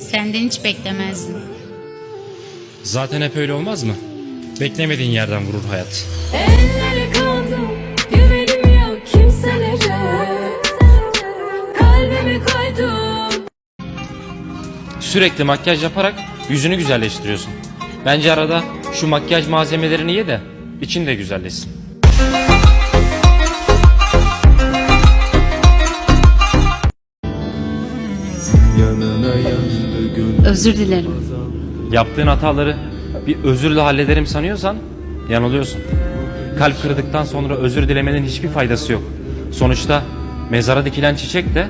Senden hiç beklemezdim. Zaten hep öyle olmaz mı? Beklemediğin yerden vurur hayat. Ellere kaldım Güvenim yok kimselere Kalbimi koydum Sürekli makyaj yaparak yüzünü güzelleştiriyorsun. Bence arada şu makyaj malzemelerini ye de için de güzelleşsin. Özür dilerim. Yaptığın hataları bir özürle hallederim sanıyorsan yanılıyorsun. Kalp kırdıktan sonra özür dilemenin hiçbir faydası yok. Sonuçta mezara dikilen çiçek de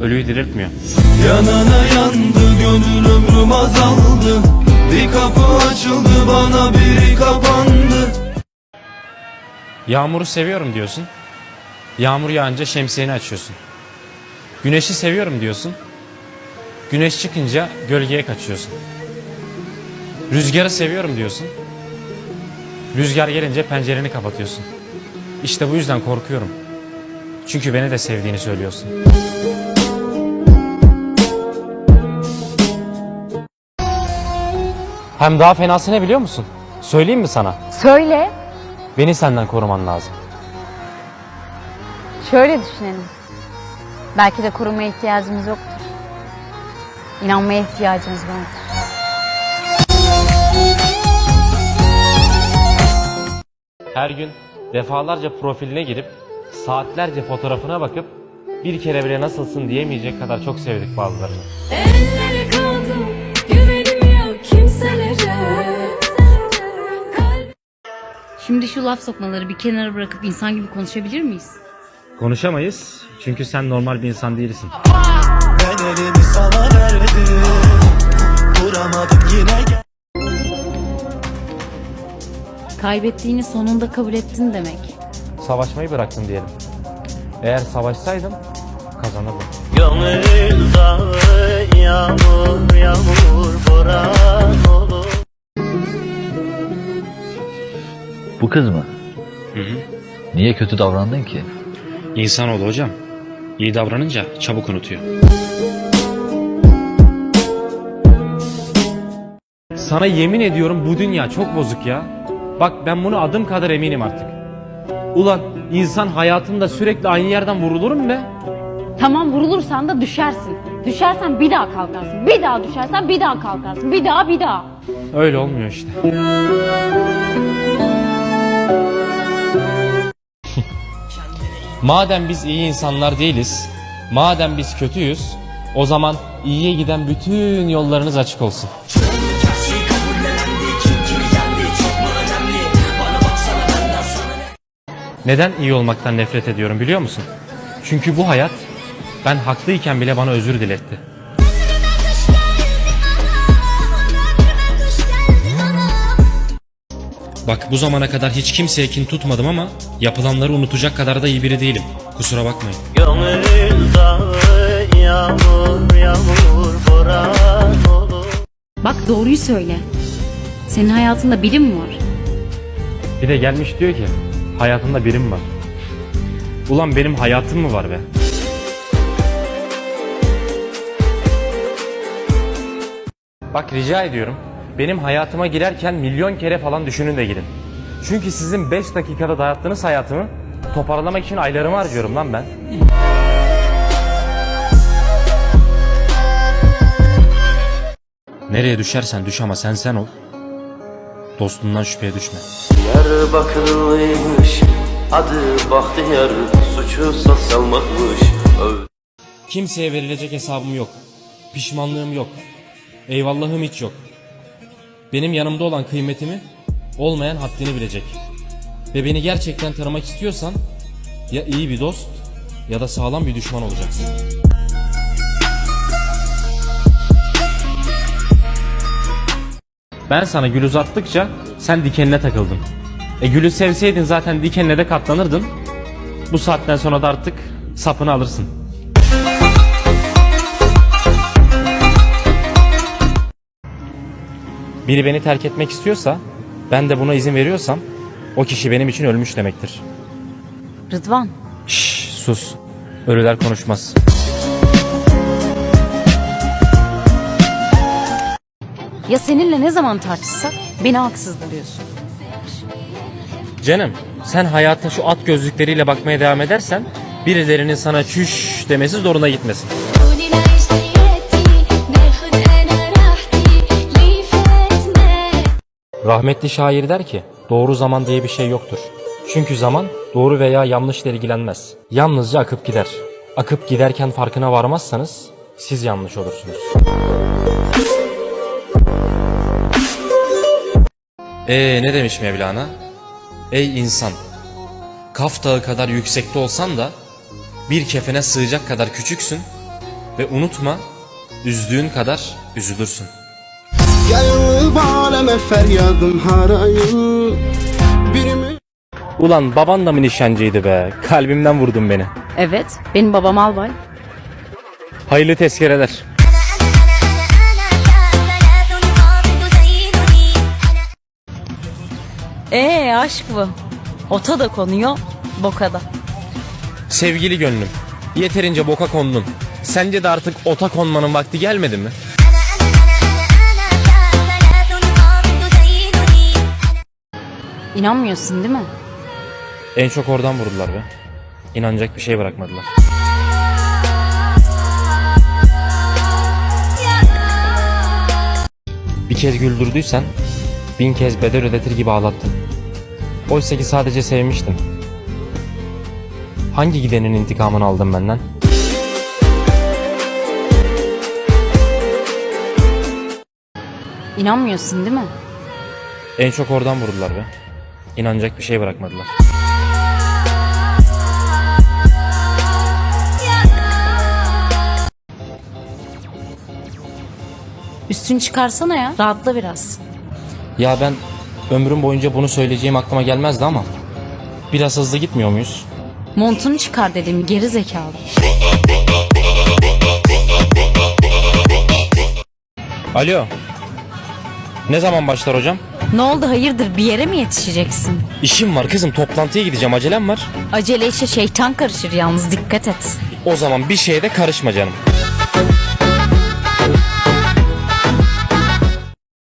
ölüyü diriltmiyor. Yanana yandı gönül ömrüm azaldı Bir kapı açıldı bana biri kapandı Yağmuru seviyorum diyorsun. Yağmur yağınca şemsiyeni açıyorsun. Güneşi seviyorum diyorsun. Güneş çıkınca gölgeye kaçıyorsun. Rüzgarı seviyorum diyorsun. Rüzgar gelince pencereni kapatıyorsun. İşte bu yüzden korkuyorum. Çünkü beni de sevdiğini söylüyorsun. Hem daha fenası ne biliyor musun? Söyleyeyim mi sana? Söyle. Beni senden koruman lazım. Şöyle düşünelim. Belki de korumaya ihtiyacımız yoktur. İnanmaya ihtiyacımız vardır. Her gün defalarca profiline girip saatlerce fotoğrafına bakıp bir kere bile nasılsın diyemeyecek kadar çok sevdik bazılarını. Ellere kaldım Güvenim yok kimselere Şimdi şu laf sokmaları bir kenara bırakıp insan gibi konuşabilir miyiz? Konuşamayız çünkü sen normal bir insan değilsin. Verdim Duramadım yine gel Kaybettiğini sonunda kabul ettin demek. Savaşmayı bıraktın diyelim. Eğer savaşsaydım kazanırdım. Gönül dağı yağmur yağmur boran olur Bu kız mı? Niye kötü davrandın ki? İnsanoğlu hocam. İyi davranınca çabuk unutuyor. Sana yemin ediyorum bu dünya çok bozuk ya. Bak ben bunu adım kadar eminim artık. Ulan insan hayatında sürekli aynı yerden vurulur mu be? Tamam vurulursan da düşersin. Düşersen bir daha kalkarsın. Bir daha düşersen bir daha kalkarsın. Bir daha bir daha. Öyle olmuyor işte. madem biz iyi insanlar değiliz, madem biz kötüyüz, o zaman iyiye giden bütün yollarınız açık olsun. Neden iyi olmaktan nefret ediyorum biliyor musun? Çünkü bu hayat ben haklıyken bile bana özür diletti. Bak bu zamana kadar hiç kimseye kin tutmadım ama yapılanları unutacak kadar da iyi biri değilim. Kusura bakmayın. Gönül dağı yağmur yağmur boran olur Bak doğruyu söyle. Senin hayatında biri mi var? Bir de gelmiş diyor ki hayatında birim var. Ulan benim hayatım mı var be? Bak rica ediyorum. Benim hayatıma girerken milyon kere falan düşünün de girin. Çünkü sizin 5 dakikada dayattığınız hayatımı toparlamak için aylarımı harcıyorum lan ben. Nereye düşersen düş ama sen sen ol. Dostundan şüpheye düşme. Diyarbakırlıymış Adı Bahtiyar Suçu sosyalmakmış Öv Kimseye verilecek hesabım yok. Pişmanlığım yok. Eyvallahım hiç yok. Benim yanımda olan kıymetimi olmayan haddini bilecek. Ve beni gerçekten tanımak istiyorsan ya iyi bir dost ya da sağlam bir düşman olacaksın. Ben sana gül uzattıkça sen dikenine takıldın. E gülü sevseydin zaten dikenine de katlanırdın. Bu saatten sonra da artık sapını alırsın. Biri beni terk etmek istiyorsa, ben de buna izin veriyorsam, o kişi benim için ölmüş demektir. Rıdvan. Şşş sus. Ölüler konuşmaz. Ya seninle ne zaman tartışsak beni haksız buluyorsun. Canım sen hayata şu at gözlükleriyle bakmaya devam edersen birilerinin sana çüş demesi zoruna gitmesin. Rahmetli şair der ki doğru zaman diye bir şey yoktur. Çünkü zaman doğru veya yanlışla ilgilenmez. Yalnızca akıp gider. Akıp giderken farkına varmazsanız siz yanlış olursunuz. Ee ne demiş Mevlana? Ey insan! Kaf dağı kadar yüksekte olsan da bir kefene sığacak kadar küçüksün ve unutma üzdüğün kadar üzülürsün. Gelin aleme feryadım harayım Birimi Ulan baban da mı nişancıydı be? Kalbimden vurdun beni. Evet, benim babam albay. Hayırlı tezkereler. Ee aşk bu. Ota da konuyor, boka da. Sevgili gönlüm, yeterince boka kondun. Sence de artık ota konmanın vakti gelmedi mi? İnanmıyorsun değil mi? En çok oradan vurdular be. İnanacak bir şey bırakmadılar. Bir kez güldürdüysen bin kez bedel ödetir gibi ağlattın. Oysa ki sadece sevmiştim. Hangi gidenin intikamını aldın benden? İnanmıyorsun değil mi? En çok oradan vurdular be. İnanacak bir şey bırakmadılar. Üstünü çıkarsana ya, rahatla biraz. Ya ben ömrüm boyunca bunu söyleyeceğim aklıma gelmezdi ama biraz hızlı gitmiyor muyuz? Montunu çıkar dedim, geri zekalı. Alo. Ne zaman başlar hocam? Ne oldu hayırdır, bir yere mi yetişeceksin? İşim var kızım toplantıya gideceğim acelem var. Acele işe şeytan karışır yalnız, dikkat et. O zaman bir şeye de karışma canım.